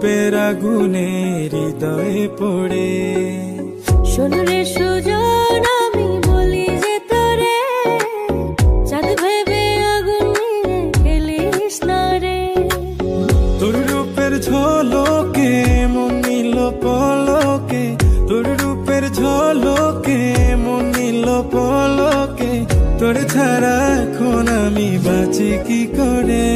রূপের আগুনে হৃদয়ে পড়ে। শোনরে সুজন আমি বলি যে তোরে চাঁদ ভেবে আগুন খেলিস না রে। তোর রূপের ঝলকে মন নিল পলকে। তোর রূপের ঝলকে মন নিল পলকে। তোর ছাড়া এখন আমি বাঁচি কি করে?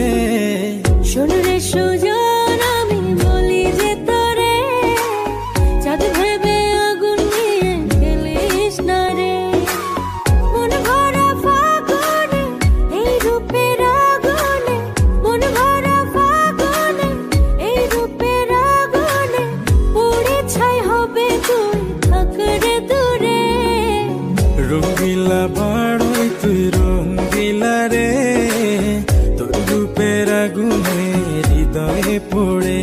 রঙ্গিলা বাড়ই তুই রে। তোর রূপের আগুনে হৃদয়ে পড়ে।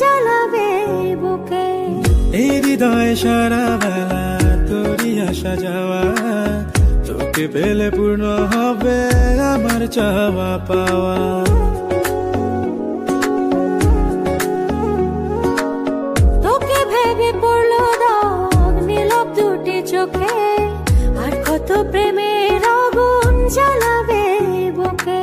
জ্বালাবে বুকে। এই সারা বেলা তোরই আসা যাওয়া তোকে পেলে পূর্ণ হবে আমার চাওয়া পাওয়া। তোকে ভেবে পড়ল দাগ নীলব দুটি চোখে।